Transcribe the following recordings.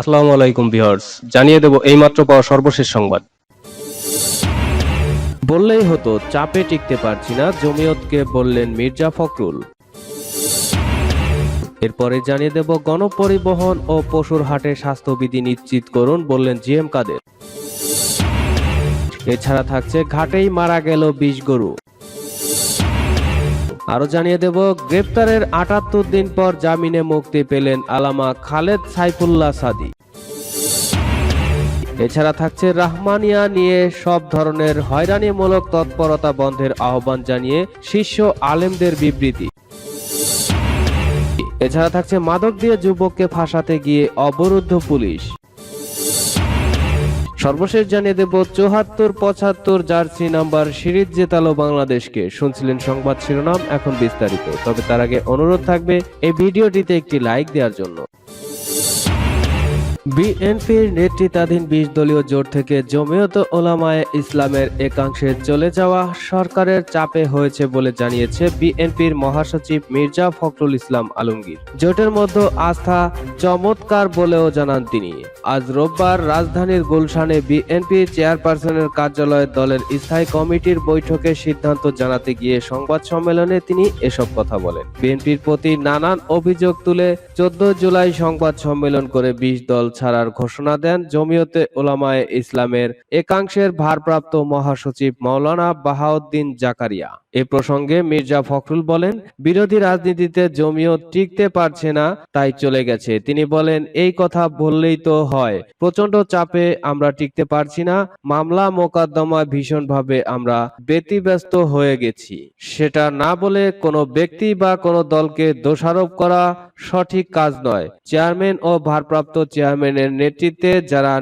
আসসালামু আলাইকুম ভিউয়ার্স, জানিয়ে দেব এইমাত্র পাওয়া সর্বশেষ সংবাদ। বললেই হতো, চাপে টিকতে পারছি না, জমিয়তকে বললেন মির্জা ফখরুল। এরপরে জানিয়ে দেব, গণপরিবহন ও পশুর হাটে স্বাস্থ্যবিধি নিশ্চিত করুন, বললেন জিএম কাদের। এছাড়া থাকছে, ঘাটেই মারা গেল বিশ গরু। আরও জানিয়ে দেব, গ্রেপ্তারের আটাত্তর দিন পর জামিনে মুক্তি পেলেন আলামা খালেদ সাইফুল্লাহ সাদি। এছাড়া থাকছে রাহমানিয়া নিয়ে সব ধরনের হয়রানিমূলক তৎপরতা বন্ধের আহ্বান জানিয়ে শীর্ষ আলেমদের বিবৃতি। এছাড়া থাকছে মাদক দিয়ে যুবককে ফাঁসাতে গিয়ে অবরুদ্ধ পুলিশ। সর্বশেষ জানিয়ে দেব চৌহাত্তর পঁচাত্তর জার্সি নাম্বার সিরিজ জেতালো বাংলাদেশকে। শুনছিলেন সংবাদ শিরোনাম, এখন বিস্তারিত। তবে তার আগে অনুরোধ থাকবে, এই ভিডিওটিতে একটি লাইক দেওয়ার জন্য। বিএনপির নেতৃত্বাধীন বিশ দলীয় জোট থেকে জমিয়ত ওলামায়ে ইসলামের একাংশে চলে যাওয়া সরকারের চাপে হয়েছে বলে জানিয়েছে বিএনপির মহাসচিব মির্জা ফখরুল ইসলাম আলমগীর। জোটের মধ্যে আস্থা চমৎকার বলেও জানান তিনি। আজ রোববার রাজধানীর গুলশানে বিএনপি চেয়ারপারসনের কার্যালয়ে দলের স্থায়ী কমিটির বৈঠকে সিদ্ধান্ত জানাতে গিয়ে সংবাদ সম্মেলনে তিনি এসব কথা বলেন। বিএনপির প্রতি নানান অভিযোগ তুলে চোদ্দ জুলাই সংবাদ সম্মেলন করে বিশ দল ছাড়ার ঘোষণা দেন জমিয়তে ওলামায়ে ইসলামের একাংশের ভারপ্রাপ্ত মহাসচিব মাওলানা বাহাউদ্দিন জাকারিয়া। এ প্রসঙ্গে মির্জা ফখরুল বলেন, বিরোধী রাজনীতিতে জমিয়ত টিকতে পারছে না, তাই চলে গেছে। তিনি বলেন, এই কথা বললেই তো হয় প্রচণ্ড চাপে আমরা টিকতে পারছি না, মামলা মোকদ্দমা ভীষণভাবে আমরা ব্যতিব্যস্ত হয়ে গেছি। সেটা না বলে কোনো ব্যক্তি বা কোনো দলকে দোষারোপ করা সঠিক কাজ নয়। চেয়ারম্যান ও ভারপ্রাপ্ত চেয়ারম্যানের নেতৃত্বে যারা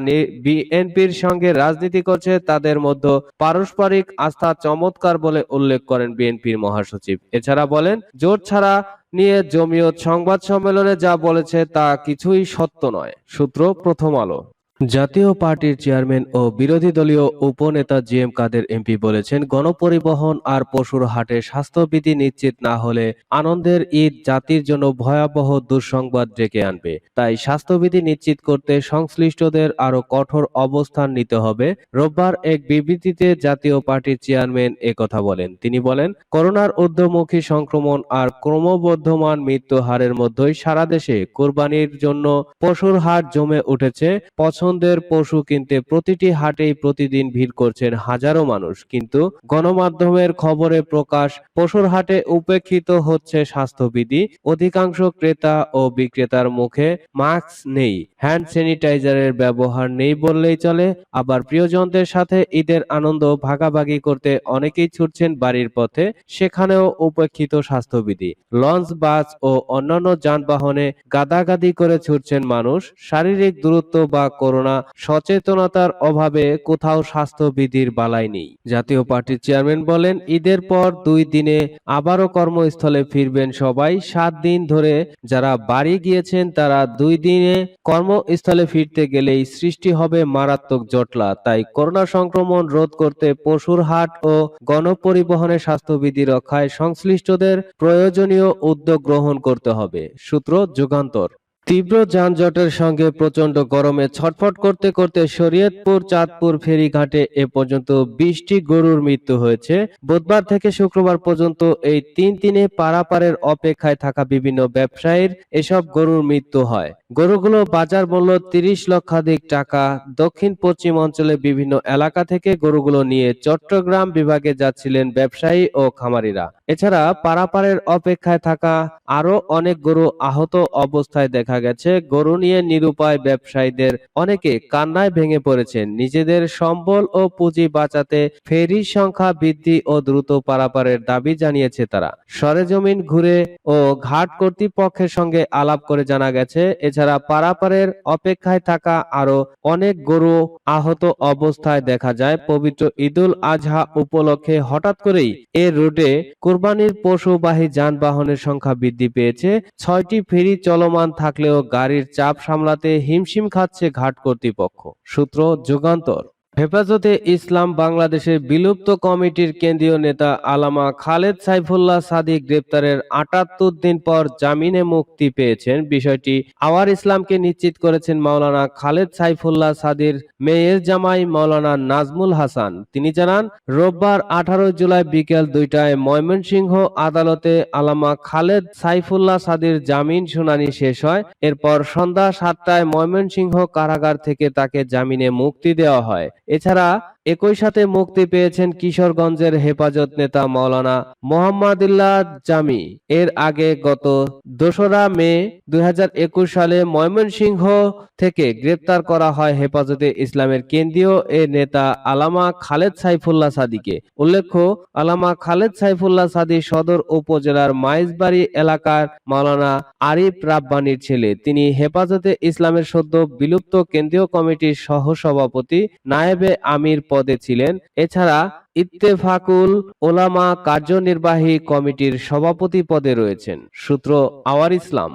বিএনপির সঙ্গে রাজনীতি করছে, তাদের মধ্যে পারস্পরিক আস্থা চমৎকার বলে উল্লেখ করেন বিএনপির মহাসচিব। এছাড়া বলেন, জোট ছাড়া নিয়ে জমিয়ত সংবাদ সম্মেলনে যা বলেছে তা কিছুই সত্য নয়। সূত্র প্রথম আলো। জাতীয় পার্টির চেয়ারম্যান ও বিরোধী দলীয় উপনেতা জি এম কাদের এমপি বলেছেন, গণপরিবহন আর পশুর হাটে স্বাস্থ্যবিধি নিশ্চিত না হলে আনন্দের ঈদ জাতির জন্য ভয়াবহ দুঃসংবাদ ডেকে আনবে। তাই স্বাস্থ্যবিধি নিশ্চিত করতে সংশ্লিষ্টদের আরও কঠোর অবস্থান নিতে হবে। রোববার এক বিবৃতিতে জাতীয় পার্টির চেয়ারম্যান কথা বলেন। তিনি বলেন, করোনার ঊর্ধ্বমুখী সংক্রমণ আর ক্রমবর্ধমান মৃত্যু হারের মধ্যেই সারা দেশে কোরবানির জন্য পশুর হাট জমে উঠেছে। পছন্দের পশু কিনতে প্রতিটি হাটেই প্রতিদিন ভিড় করছেন হাজারো মানুষ। কিন্তু গণমাধ্যমের খবরে প্রকাশ, পশুর হাটে উপেক্ষিত হচ্ছে স্বাস্থ্যবিধি। অধিকাংশ ক্রেতা ও বিক্রেতার মুখে মাস্ক নেই, হ্যান্ড স্যানিটাইজারের ব্যবহার নেই বললেই চলে। আবার প্রিয়জনদের সাথে ঈদের আনন্দ ভাগাভাগি করতে অনেকেই ছুটছেন বাড়ির পথে, সেখানেও উপেক্ষিত স্বাস্থ্যবিধি। লঞ্চ, বাস ও অন্যান্য যানবাহনে গাদাগাদি করে ছুটছেন মানুষ। শারীরিক দূরত্ব বা করোনা সচেতনতার অভাবে কোথাও স্বাস্থ্যবিধির বালাই নেই। জাতীয় পার্টির চেয়ারম্যান বলেন, ঈদের পর দুই দিনে আবারও কর্মস্থলে ফিরবেন সবাই। সাত দিন ধরে যারা বাড়ি গিয়েছেন, তারা দুই দিনে কর্মস্থলে ফিরতে গেলেই সৃষ্টি হবে মারাত্মক জটলা। তাই করোনা সংক্রমণ রোধ করতে পশুর হাট ও গণপরিবহনের স্বাস্থ্যবিধি রক্ষায় সংশ্লিষ্টদের প্রয়োজনীয় উদ্যোগ গ্রহণ করতে হবে। সূত্র যুগান্তর। তীব্র যানজটের সঙ্গে প্রচণ্ড গরমে ছটফট করতে করতে শরীয়তপুর, চাঁদপুর ফেরিঘাটে এ পর্যন্ত বিশটি গরুর মৃত্যু হয়েছে। বুধবার থেকে শুক্রবার পর্যন্ত এই তিন দিনে পারাপারের অপেক্ষায় থাকা বিভিন্ন ব্যবসায়ীর এসব গরুর মৃত্যু হয়। গরুগুলো বাজার মূল্য তিরিশ লক্ষাধিক টাকা। দক্ষিণ পশ্চিম অঞ্চলে বিভিন্ন এলাকা থেকে গরুগুলো নিয়ে চট্টগ্রাম বিভাগে যাচ্ছিলেন ব্যবসায়ী ও খামারিরা। এছাড়া পারাপারের অপেক্ষায় থাকা আরও অনেক গরু আহত অবস্থায় দেখা গেছে, গরু নিয়ে নিরুপায় ব্যবসায়ীদের। অনেকে কান্নায় ভেঙে পড়েছেন। নিজেদের সম্বল ও পুঁজি বাঁচাতে ফেরির সংখ্যা বৃদ্ধি ও দ্রুত পারাপারের দাবি জানিয়েছে তারা। সরেজমিন ঘুরে ও ঘাট কর্তৃপক্ষের সঙ্গে আলাপ করে জানা গেছে, এছাড়া পারাপারের অপেক্ষায় থাকা আরও অনেক গরু আহত অবস্থায় দেখা যায়। পবিত্র ঈদুল আজহা উপলক্ষে হঠাৎ করেই এ রুটে কোরবানির পশুবাহী যানবাহনের সংখ্যা বৃদ্ধি পেয়েছে। ছয়টি ফেরি চলমান থাকলেও গাড়ির চাপ সামলাতে হিমশিম খাচ্ছে ঘাট কর্তৃপক্ষ। সূত্র যুগান্তর। হেফাজতে ইসলাম বাংলাদেশের বিলুপ্ত কমিটির কেন্দ্রীয় নেতা আলামা খালেদ সাইফুল্লাহ সাদিক গ্রেপ্তারের আটাত্তর দিন পর জামিনে মুক্তি পেয়েছেন। বিষয়টি আওয়ার ইসলামকে নিশ্চিত করেছেন মাওলানা খালেদ সাইফুল্লাহ সাদির মেয়ের জামাই মাওলানা নাজমুল হাসান। তিনি জানান, রোববার আঠারো জুলাই বিকেল দুইটায় ময়মনসিংহ আদালতে আলামা খালেদ সাইফুল্লাহ সাদির জামিন শুনানি শেষ হয়। এরপর সন্ধ্যা সাতটায় ময়মনসিংহ কারাগার থেকে তাকে জামিনে মুক্তি দেওয়া হয়। এছাড়া একই সাথে মুক্তি পেয়েছেন কিশোরগঞ্জের হেফাজত নেতা মাওলানা মোহাম্মদুল্লাহ জামি। এর আগে গত দোসরা মে দুই সালে ময়মনসিংহ থেকে গ্রেপ্তার করা হয় হেফাজতে ইসলামের কেন্দ্রীয় এ নেতা আলামা খালেদ সাইফুল্লাহ সাদিকে। উল্লেখ্য, আলামা খালেদ সাইফুল্লাহ সাদি সদর উপজেলার মাইজবাড়ি এলাকার মাওলানা আরিফ রাব্বানির ছেলে। তিনি হেফাজতে ইসলামের সদ্য বিলুপ্ত কেন্দ্রীয় কমিটির সহসভাপতি, নায়েবে আমির পদে ছিলেন। এছাড়া ইত্তেফাকুল ওলামা কার্যনির্বাহী কমিটির সভাপতি পদে রয়েছেন। সূত্র আওয়ার ইসলাম।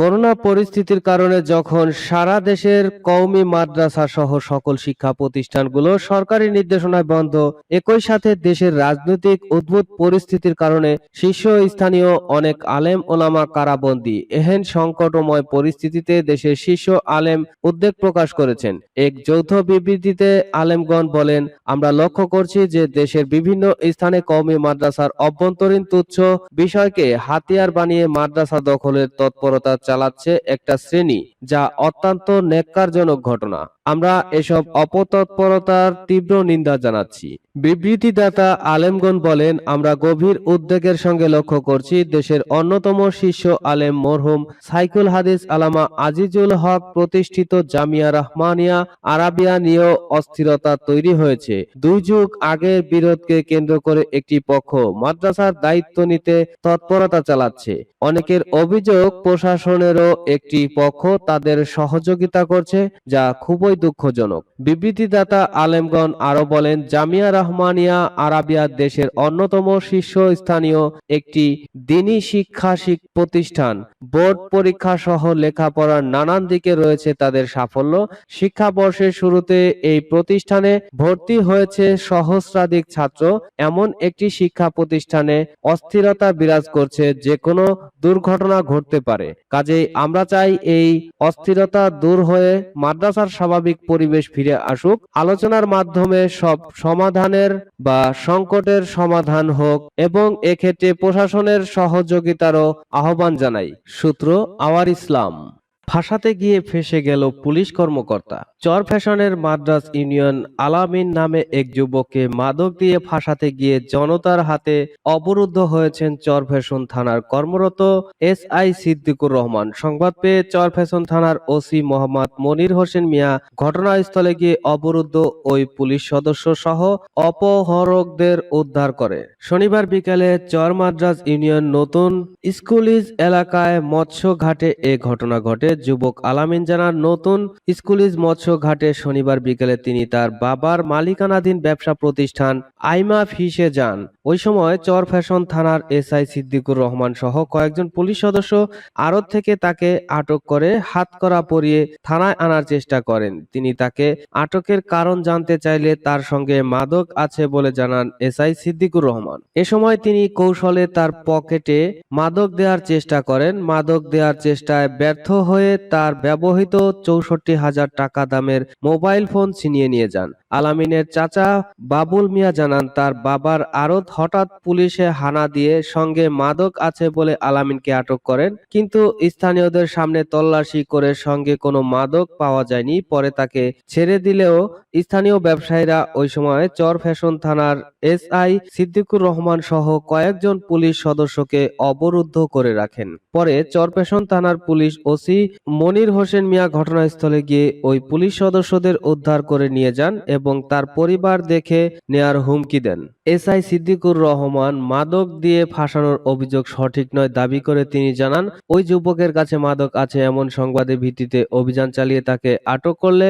করোনা পরিস্থিতির কারণে যখন সারা দেশের কওমি মাদ্রাসা সহ সকল শিক্ষা প্রতিষ্ঠানগুলো সরকারি নির্দেশনায় বন্ধ, একই সাথে দেশের রাজনৈতিক উদ্ভূত পরিস্থিতির কারণে শীর্ষ স্থানীয় অনেক আলেম ওলামা কারাবন্দী এহেন সংকটময় পরিস্থিতিতে দেশের শীর্ষ আলেম উদ্বেগ প্রকাশ করেছেন। এক যৌথ বিবৃতিতে আলেমগণ বলেন, আমরা লক্ষ্য করছি যে দেশের বিভিন্ন স্থানে কওমি মাদ্রাসার অভ্যন্তরীণ তুচ্ছ বিষয়কে হাতিয়ার বানিয়ে মাদ্রাসা দখলের তৎপরতা চালাচ্ছে একটা শ্রেণি যা অত্যন্ত ন্যাক্কারজনক ঘটনা। আমরা এসব অপতৎপরতার তীব্র নিন্দা জানাচ্ছি। বিবৃতিদাতা আলেমগণ বলেন, আমরা গভীর উদ্বেগের সঙ্গে লক্ষ্য করছি, দেশের অন্যতম শীর্ষ আলেম মরহুম সাইকুল হাদিস আলামা আজিজুল হক প্রতিষ্ঠিত জামিয়া রহমানিয়া আরাবিয়া নিয়েও অস্থিরতা তৈরি হয়েছে। দুই যুগ আগের বিরোধকে কেন্দ্র করে একটি পক্ষ মাদ্রাসার দায়িত্ব নিতে তৎপরতা চালাচ্ছে। অনেকের অভিযোগ, প্রশাসনেরও একটি পক্ষ তাদের সহযোগিতা করছে, যা খুবই দুঃখজনক। বিবৃতিদাতা আলেমগণ আরও বলেন, জামিয়া রহমানিয়া আরাবিয়া দেশের অন্যতম শীর্ষস্থানীয় একটি দিনী শিক্ষা শিক- প্রতিষ্ঠান। বোর্ড পরীক্ষা সহ লেখাপড়ার নানান দিকে রয়েছে তাদের সাফল্য। শিক্ষাবর্ষের শুরুতে এই প্রতিষ্ঠানে ভর্তি হয়েছে সহস্রাধিক ছাত্র। এমন একটি শিক্ষা প্রতিষ্ঠানে অস্থিরতা বিরাজ করছে যে কোনো দুর্ঘটনা ঘটতে পারে। কাজেই আমরা চাই এই অস্থিরতা দূর হয়ে মাদ্রাসার স্বাভাবিক পরিবেশ ফিরে আসুক। আলোচনার মাধ্যমে সব সমাধানের বা সংকটের সমাধান হোক এবং এক্ষেত্রে প্রশাসনের সহযোগিতারও আহ্বান জানাই। সূত্র আওয়ার ইসলাম। ফাঁসাতে গিয়ে ফেসে গেল পুলিশ কর্মকর্তা। চর ফ্যাশনের মাদ্রাস ইউনিয়ন আলামিন নামে এক যুবককে মাদক দিয়ে ফাঁসাতে গিয়ে জনতার হাতে অবরুদ্ধ হয়েছেন চর ফ্যাশন থানার কর্মরত এস আই সিদ্দিকুর রহমান। সংবাদ পেয়ে চর ফ্যাশন থানার ওসি মোহাম্মদ মনির হোসেন মিয়া ঘটনাস্থলে গিয়ে অবরুদ্ধ ওই পুলিশ সদস্য সহ অপহরকদের উদ্ধার করে। শনিবার বিকালে চর মাদ্রাস ইউনিয়ন নতুন স্কুলিজ এলাকায় মৎস্য ঘাটে এ ঘটনা ঘটে যুবক আলামিন জানার নতুন স্কুলিজ মৎস্য ঘাটে শনিবার বিকেলে তিনি তার বাবার মালিকানাধীন ব্যবসা প্রতিষ্ঠান আইমা ফিসে যান। ওই সময় চর ফ্যাশন থানার এসআই সিদ্দিকুর রহমান সহ কয়েকজন পুলিশ সদস্য আড়ত থেকে তাকে আটক করে হাতকড়া পরিয়ে থানায় আনার চেষ্টা করেন। তিনি তাকে আটকের কারণ জানতে চাইলে তার সঙ্গে মাদক আছে বলে জানান এসআই সিদ্দিকুর রহমান। এ সময় তিনি কৌশলে তার পকেটে মাদক দেওয়ার চেষ্টা করেন। মাদক দেওয়ার চেষ্টায় ব্যর্থ হয়ে তার ব্যবহৃত চৌষট্টি হাজার টাকা দামের মোবাইল ফোন ছিনিয়ে নিয়ে যান। আলামিনের চাচা বাবুল মিয়া জানান, তার বাবার আড়ত হঠাৎ পুলিশে হানা দিয়ে সঙ্গে মাদক আছে বলে আলামিনকে আটক করেন। কিন্তু স্থানীয়দের সামনে তল্লাশি করে সঙ্গে কোনো মাদক পাওয়া যায়নি। পরে তাকে ছেড়ে দিলেও স্থানীয় ব্যবসায়ীরা ওই সময় চর ফ্যাশন থানার এসআই সিদ্দিকুর রহমান সহ কয়েকজন পুলিশ সদস্যকে অবরুদ্ধ করে রাখেন। পরে চরপেশন থানার পুলিশ ওসি মনির হোসেন মিয়া ঘটনাস্থলে গিয়ে ওই পুলিশ সদস্যদের উদ্ধার করে নিয়ে যান এবং তার পরিবার দেখে নেয়ার হুমকি দেন। এসআই সিদ্দিকুর রহমান মাদক দিয়ে ফাঁসানোর অভিযোগ সঠিক নয় দাবি করে তিনি জানান, ওই যুবকের কাছে মাদক আছে এমন সংবাদের ভিত্তিতে অভিযান চালিয়ে তাকে আটক করলে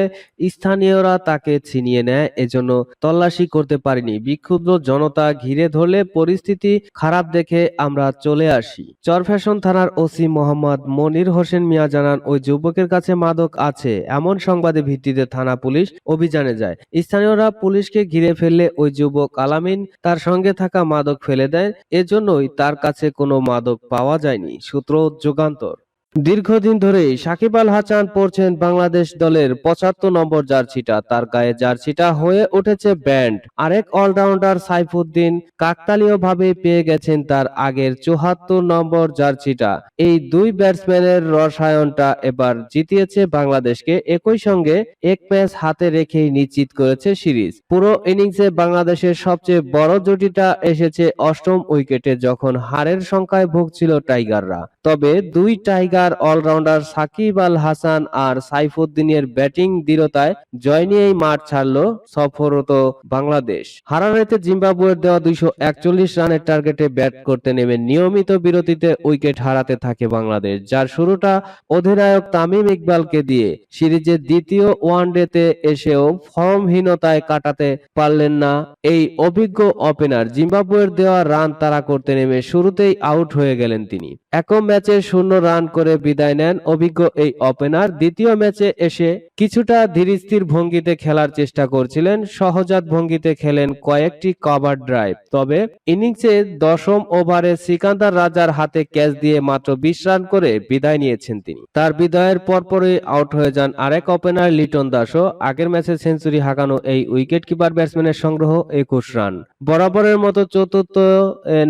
স্থানীয়রা তাকে ছিনিয়ে নেয়। এজন্য তল্লাশি করতে পারিনি। বিক্ষুব্ধ জনতা ঘিরে ধরলে পরিস্থিতি খারাপ দেখে আমরা চলে আসি। চরফ্যাশন থানার ওসি মোহাম্মদ মনির হোসেন মিয়া জানান, ওই যুবকের কাছে মাদক আছে এমন সংবাদের ভিত্তিতে থানা পুলিশ অভিযানে যায়। স্থানীয়রা পুলিশকে ঘিরে ফেললে ওই যুবক আলামিন তার সঙ্গে থাকা মাদক ফেলে দেয়। এজন্যই তার কাছে কোনো মাদক পাওয়া যায়নি, সূত্র যুগান্তর। দীর্ঘদিন ধরেই সাকিব আল হাসান পড়ছেন বাংলাদেশ দলের পঁচাত্তর নম্বর জার্সিটা। তার গায়ে জার্সিটা হয়ে উঠেছে ব্যান্ড। আরেক অলরাউন্ডার সাইফুদ্দিন কাকতালীয় ভাবে পেয়ে গেছেন তার আগের চুহাত্তর নম্বর জার্সিটা। এই দুই ব্যাটসম্যানের রসায়নটা এবার জিতিয়েছে বাংলাদেশকে। একই সঙ্গে এক ম্যাচ হাতে রেখেই নিশ্চিত করেছে সিরিজ। পুরো ইনিংসে বাংলাদেশের সবচেয়ে বড় জুটিটা এসেছে অষ্টম উইকেটে, যখন হারের সংখ্যায় ভুগছিল টাইগাররা। তবে দুই টাইগার অলরাউন্ডার সাকিব আল হাসান আর সাইফুদ্দিনের ব্যাটিং দৃঢ়তায় জয় নিয়েই মাঠ ছাড়ল সফররত বাংলাদেশ। হারারেতে জিম্বাবুয়ের দেওয়া দুইশো একচল্লিশ রানের টার্গেটে ব্যাট করতে নেমে নিয়মিত বিরতিতে উইকেট হারাতে থাকে বাংলাদেশ, যার শুরুটা অধিনায়ক তামিম ইকবালকে দিয়ে। সিরিজের দ্বিতীয় ওয়ানডেতে এসেও ফর্মহীনতায় কাটাতে পারলেন না এই অভিজ্ঞ ওপেনার জিম্বাবুয়ের দেওয়া রান তাড়া করতে নেমে শুরুতেই আউট হয়ে গেলেন তিনি। একম ম্যাচে শূন্য রান করে বিদায় নেন অভিজ্ঞ এই ওপেনার। দ্বিতীয় ম্যাচে এসে কিছুটা ধীরস্থির ভঙ্গিতে খেলার চেষ্টা করছিলেন। সহজাত ভঙ্গিতে খেলেন কয়েকটি কভার ড্রাইভ। তবে ইনিংসে দশম ওভারে সিকান্দার রাজার হাতে ক্যাচ দিয়ে মাত্র বিশ রান করে বিদায় নিয়েছেন তিনি। তার বিদায়ের পরপরই আউট হয়ে যান আরেক ওপেনার লিটন দাসও। আগের ম্যাচে সেঞ্চুরি হাঁকানো এই উইকেট কিপার ব্যাটসম্যানের সংগ্রহ একুশ রান। বরাবরের মতো চতুর্থ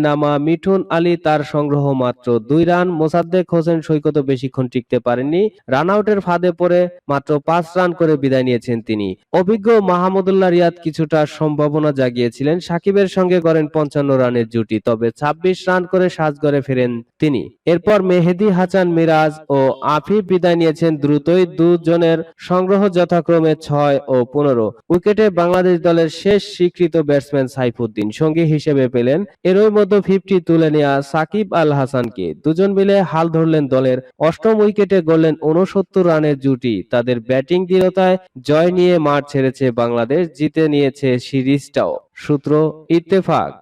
নামা মিঠুন আলী তার সংগ্রহ মাত্র দুই রান মোসাদ্দেক হোসেন সৈকত বেশিক্ষণ টিকতে পারেননি। রান আউটের ফাঁদে পড়ে মাত্র পাঁচ রান করে বিদায় নিয়েছেন তিনি। অভিজ্ঞ মাহমুদুল্লাহ রিয়াদ কিছুটা সম্ভাবনা জাগিয়েছিলেন। সাকিবের সঙ্গে করেন পঞ্চান্ন রানের জুটি, তবে ছাব্বিশ রান করে সাজগড়ে ফেরেন তিনি। এরপর মেহেদি হাসান মিরাজ ও আফিফ বিদায় নিয়েছেন দ্রুতই দুজনের সংগ্রহ যথাক্রমে ছয় ও পনেরো। উইকেটে বাংলাদেশ দলের শেষ স্বীকৃত ব্যাটসম্যান সাইফুদ্দিন। সঙ্গী হিসেবে পেলেন, এরই মধ্যে ফিফটি তুলে নেওয়া সাকিব আল হাসানকে। দুজন মিলে হাল ধরলেন দলের অষ্টম উইকেটে গড়লেন উনসত্তর রানের জুটি। তাদের ব্যাটিং দৃঢ়তায় জয় নিয়ে মাঠ ছেড়েছে বাংলাদেশ, জিতে নিয়েছে সিরিজটাও। সূত্র, ইত্তেফাক।